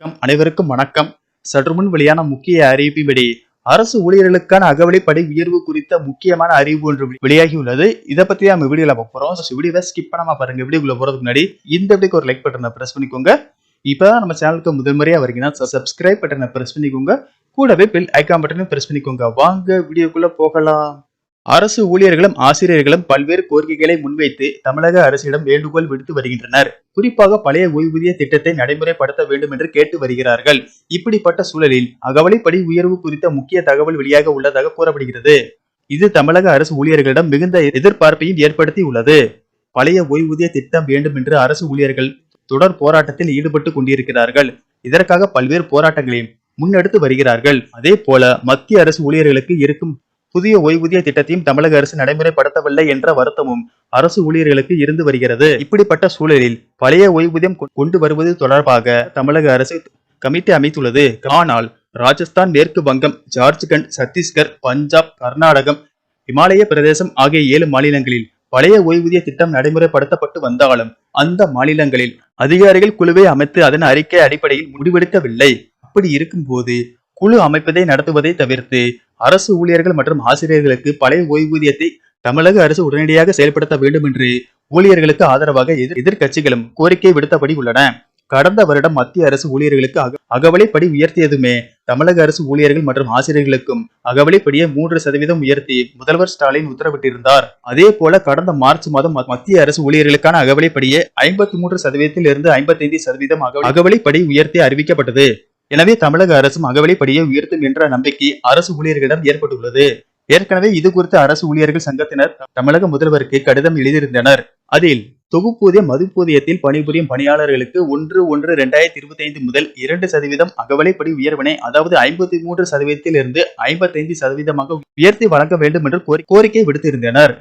வணக்கம். அனைவருக்கும் வணக்கம். சற்றுமுன் வெளியான முக்கிய அறிவிப்பின்படி அரசு ஊழியர்களுக்கான அகவலைப்படி உயர்வு குறித்த முக்கியமான அறிவு ஒன்று வெளியாகியுள்ளது. இதை பத்தி நம்ம வீடியோல பார்க்க போறோம். வீடியோவை ஸ்கிப் பண்ணாம பாருங்க. வீடியோக்குள்ள போறதுக்கு முன்னாடி இந்த வீடியோக்கு ஒரு லைக் பட்டனை பிரஸ் பண்ணிக்கோங்க. இப்பதான் நம்ம சேனலுக்கு முதல் முறையா வரீங்கன்னா சப்ஸ்கிரைப் பட்டனை பிரஸ் பண்ணிக்கோங்க. கூடவே பெல் ஐக்கான் பட்டனை பிரஸ் பண்ணிக்கோங்க. வாங்க வீடியோக்குள்ள போகலாம். அரசு ஊழியர்களும் ஆசிரியர்களும் பல்வேறு கோரிக்கைகளை முன்வைத்து தமிழக அரசிடம் வேண்டுகோள் விடுத்து வருகின்றனர். குறிப்பாக பழைய ஓய்வூதிய திட்டத்தை நடைமுறைப்படுத்த வேண்டும் என்று கேட்டு வருகிறார்கள். இப்படிப்பட்ட சூழலில் அகவலைப்படி உயர்வு குறித்த முக்கிய தகவல் வெளியாக உள்ளதாக கூறப்படுகிறது. இது தமிழக அரசு ஊழியர்களிடம் மிகுந்த எதிர்பார்ப்பையும் ஏற்படுத்தி உள்ளது பழைய ஓய்வூதிய திட்டம் வேண்டும் என்று அரசு ஊழியர்கள் தொடர் போராட்டத்தில் ஈடுபட்டு கொண்டிருக்கிறார்கள். இதற்காக பல்வேறு போராட்டங்களையும் முன்னெடுத்து வருகிறார்கள். அதே போல மத்திய அரசு ஊழியர்களுக்கு இருக்கும் புதிய ஓய்வூதிய திட்டத்தையும் தமிழக அரசு நடைமுறைப்படுத்தவில்லை என்ற வருத்தமும் அரசு ஊழியர்களுக்கு இருந்து வருகிறது. இப்படிப்பட்ட சூழலில் பழைய ஓய்வூதியம் கொண்டு வருவது தொடர்பாக தமிழக அரசு கமிட்டி அமைத்துள்ளது. ஆனால் ராஜஸ்தான் மேற்கு வங்கம் ஜார்ஜ்கண்ட் சத்தீஸ்கர் பஞ்சாப் கர்நாடகம் இமாலய பிரதேசம் ஆகிய ஏழு மாநிலங்களில் பழைய ஓய்வூதிய திட்டம் நடைமுறைப்படுத்தப்பட்டு வந்தாலும் அந்த மாநிலங்களில் அதிகாரிகள் குழுவை அமைத்து அதன் அறிக்கை அடிப்படையில் முடிவெடுக்கவில்லை. அப்படி இருக்கும்போது குழு அமைப்பதை நடத்துவதை தவிர்த்து அரசு ஊழியர்கள் மற்றும் ஆசிரியர்களுக்கு பழைய ஓய்வூதியத்தை தமிழக அரசு உடனடியாக செயல்படுத்த வேண்டும் என்று ஊழியர்களுக்கு ஆதரவாக எதிர்கட்சிகளும் எதிர்க்கட்சிகளும் கோரிக்கை விடுத்தபடி உள்ளன. கடந்த வருடம் மத்திய அரசு ஊழியர்களுக்கு அகவலைப்படி உயர்த்தியதுமே தமிழக அரசு ஊழியர்கள் மற்றும் ஆசிரியர்களுக்கும் அகவலைப்படியை மூன்று சதவீதம் உயர்த்தி முதல்வர் ஸ்டாலின் உத்தரவிட்டிருந்தார். அதே போல கடந்த மார்ச் மாதம் ம- மத்திய அரசு ஊழியர்களுக்கான அகவலைப்படியை ஐம்பத்தி மூன்று சதவீதத்தில் இருந்து ஐம்பத்தைந்து சதவீதம் அகவலைப்படி உயர்த்தி அறிவிக்கப்பட்டது. எனவே தமிழக அரசும் அகவலைப்படியை உயர்த்தும் என்ற நம்பிக்கை அரசு ஊழியர்களிடம் ஏற்பட்டுள்ளது. ஏற்கனவே இது குறித்து அரசு ஊழியர்கள் சங்கத்தினர் தமிழக முதல்வருக்கு கடிதம் எழுதியிருந்தனர். அதில் தொகுப்பூதிய மதுப்பூதியத்தில் பணிபுரியும் பணியாளர்களுக்கு ஒன்று ஒன்று இரண்டாயிரத்தி இருபத்தி ஐந்து முதல் இரண்டு சதவீதம் அகவலைப்படி உயர்வினை அதாவது ஐம்பத்தி மூன்று சதவீதத்தில் இருந்து ஐம்பத்தைந்து சதவீதமாக உயர்த்தி வழங்க வேண்டும் என்று கோரி- கோரிக்கை விடுத்திருந்தனர்.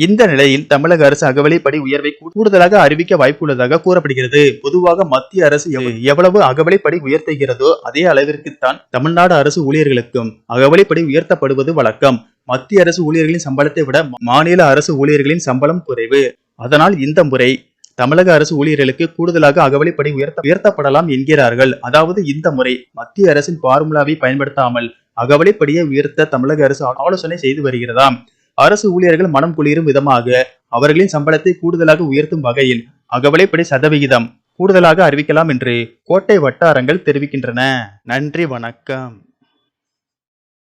இந்த நிலையில் தமிழக அரசு அகவலைப்படி உயர்வை கூடுதலாக அறிவிக்க வாய்ப்புள்ளதாக கூறப்படுகிறது. பொதுவாக மத்திய அரசு எவ்- எவ்வளவு அகவலைப்படி உயர்த்துகிறதோ அதே அளவிற்குத்தான் தமிழ்நாடு அரசு ஊழியர்களுக்கும் அகவலைப்படி உயர்த்தப்படுவது வழக்கம். மத்திய அரசு ஊழியர்களின் சம்பளத்தை விட மாநில அரசு ஊழியர்களின் சம்பளம் குறைவு. அதனால் இந்த முறை தமிழக அரசு ஊழியர்களுக்கு கூடுதலாக அகவலைப்படி உயர்த்த உயர்த்தப்படலாம் என்கிறார்கள். அதாவது இந்த முறை மத்திய அரசின் பார்முலாவை பயன்படுத்தாமல் அகவலைப்படியை உயர்த்த தமிழக அரசு ஆலோசனை செய்து வருகிறதாம். அரசு ஊழியர்கள் மனம் குளிரும் விதமாக அவர்களின் சம்பளத்தை கூடுதலாக உயர்த்தும் வகையில் அகவலைப்படி சதவிகிதம் கூடுதலாக அறிவிக்கலாம் என்று கோட்டை வட்டாரங்கள் தெரிவிக்கின்றன. நன்றி வணக்கம்.